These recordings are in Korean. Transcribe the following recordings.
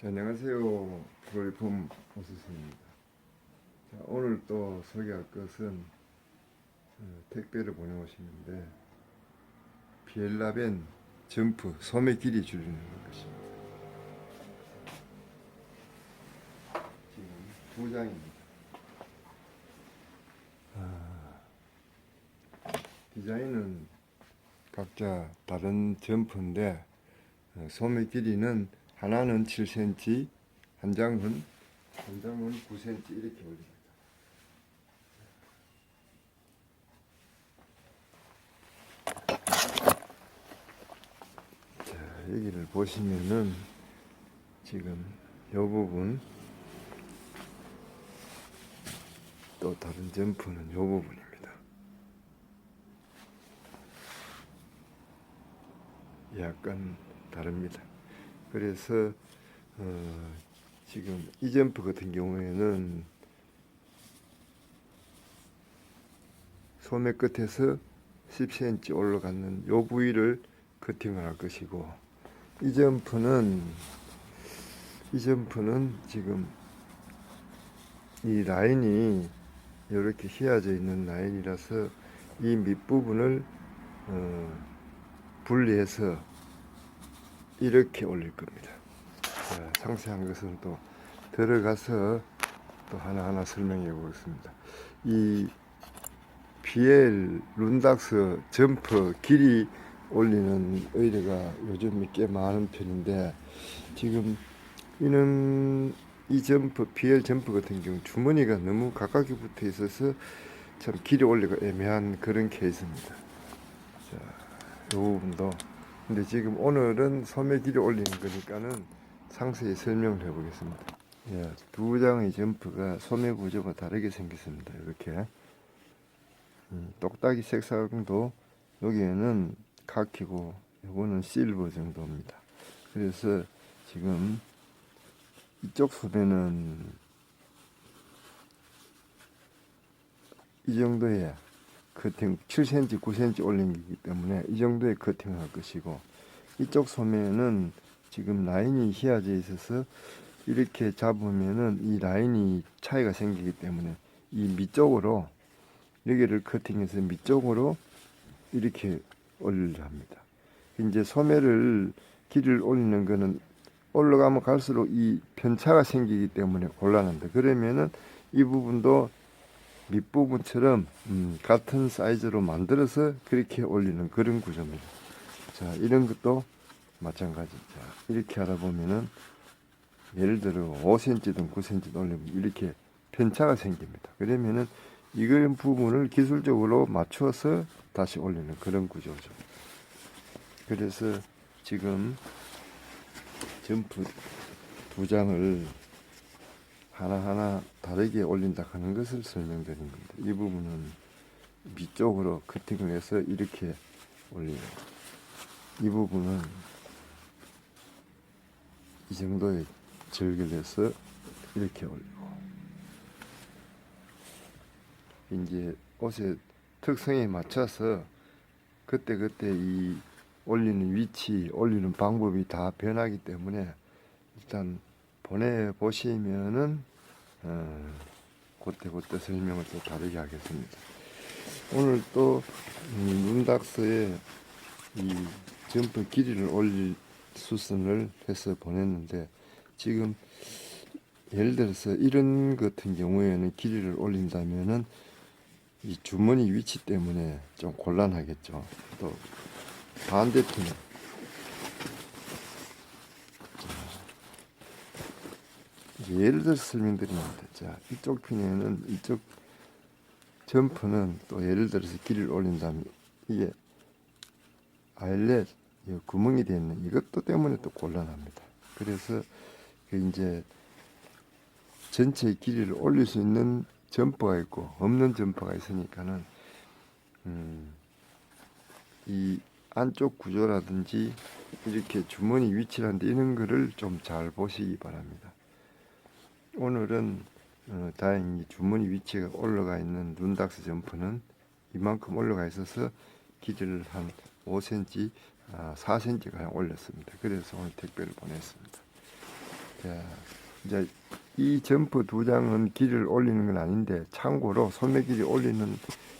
자, 안녕하세요. 프로리폼 오수수입니다. 자, 오늘 또 소개할 것은 어, 택배를 보내오시는데 비엘라벤 점프 소매 길이 줄이는 것입니다. 지금 두 장입니다. 아, 디자인은 각자 다른 점프인데 어, 소매 길이는 하나는 7cm, 한 장은 한 장은 9cm 이렇게 올립니다. 자, 여기를 보시면은 지금 이 부분 또 다른 점프는 이 부분입니다. 약간 다릅니다. 그래서 어, 지금 이 점프 같은 경우에는 소매 끝에서 10cm 올라가는 요 부위를 커팅을 할 것이고 이 점프는 이 점프는 지금 이 라인이 이렇게 휘어져 있는 라인이라서 이 밑부분을 어, 분리해서 이렇게 올릴 겁니다. 자, 상세한 것은 또 들어가서 또 하나하나 설명해 보겠습니다. 이 BL 룬닥스 점프 길이 올리는 의뢰가 요즘 꽤 많은 편인데 지금 이는 이 점프 BL 점프 같은 경우 주머니가 너무 가깝게 붙어 있어서 참 길이 올리가 애매한 그런 케이스입니다. 자, 이 부분도 근데 지금 오늘은 소매 길이 올리는 거니까는 상세히 설명을 해보겠습니다. 예, 두 장의 점프가 소매 구조가 다르게 생겼습니다. 이렇게 음, 똑딱이 색상도 여기에는 카키고 요거는 실버 정도입니다. 그래서 지금 이쪽 소매는 이 정도의 커팅 7cm, 9cm 올린 거기 때문에 이 정도의 커팅을 할 것이고 이쪽 소매는 지금 라인이 휘어져 있어서 이렇게 잡으면은 이 라인이 차이가 생기기 때문에 이 밑쪽으로 여기를 커팅해서 밑쪽으로 이렇게 올리려 합니다. 이제 소매를 길이를 올리는 거는 올라가면 갈수록 이 편차가 생기기 때문에 곤란한데 그러면은 이 부분도 밑부분처럼 음, 같은 사이즈로 만들어서 그렇게 올리는 그런 구조입니다. 자, 이런 것도 마찬가지. 자, 이렇게 하다 보면은 예를 들어 5cm든 9cm든 올리면 이렇게 편차가 생깁니다. 그러면은 이걸 부분을 기술적으로 맞춰서 다시 올리는 그런 구조죠. 그래서 지금 점프 두 장을 하나하나 다르게 올린다 하는 것을 설명드린 겁니다. 이 부분은 밑쪽으로 커팅을 해서 이렇게 올리고 이 부분은 이 정도의 절개를 해서 이렇게 올리고 이제 옷의 특성에 맞춰서 그때그때 이 올리는 위치, 올리는 방법이 다 변하기 때문에 일단 보내 보시면은 어, 그때 설명을 또 다르게 하겠습니다. 오늘 또 음, 문닥스에 이 점프 길이를 올릴 수선을 해서 보냈는데 지금 예를 들어서 이런 같은 경우에는 길이를 올린다면은 이 주머니 위치 때문에 좀 곤란하겠죠. 또 반대편은 이제 예를 들어서 설명드리는데 자 이쪽 편에는 이쪽 점프는 또 예를 들어서 길이를 올린다면 이게 아일렛 이 구멍이 되어 있는 이것도 때문에 또 곤란합니다. 그래서 그 이제 전체 길이를 올릴 수 있는 점퍼가 있고 없는 점퍼가 있으니까는 음, 이 안쪽 구조라든지 이렇게 주머니 위치라든지 이런 거를 좀 잘 보시기 바랍니다. 오늘은 어, 다행히 주머니 위치가 올라가 있는 룬닥스 점퍼는 이만큼 올라가 있어서 길이를 한 5cm, 아, 4cm 가량 올렸습니다. 그래서 오늘 택배를 보냈습니다. 자, 이제 이 점프 두 장은 길이를 올리는 건 아닌데 참고로 소매 길이 올리는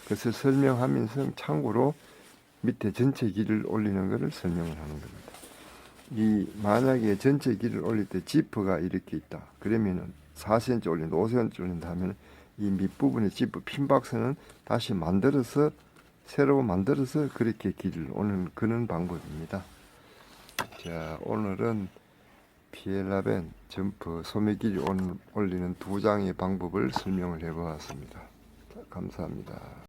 것을 설명하면서 참고로 밑에 전체 길이를 올리는 것을 설명을 하는 겁니다. 이 만약에 전체 길이를 올릴 때 지퍼가 이렇게 있다. 그러면은 4cm 올린다, 5cm 올린다 하면 이 밑부분의 지퍼 핀 박스는 다시 만들어서 새로 만들어서 그렇게 길이를 올리는 그런 방법입니다. 자, 오늘은 피엘라벤 점프 소매 길이 올- 올리는 두 장의 방법을 설명을 해보았습니다. 감사합니다.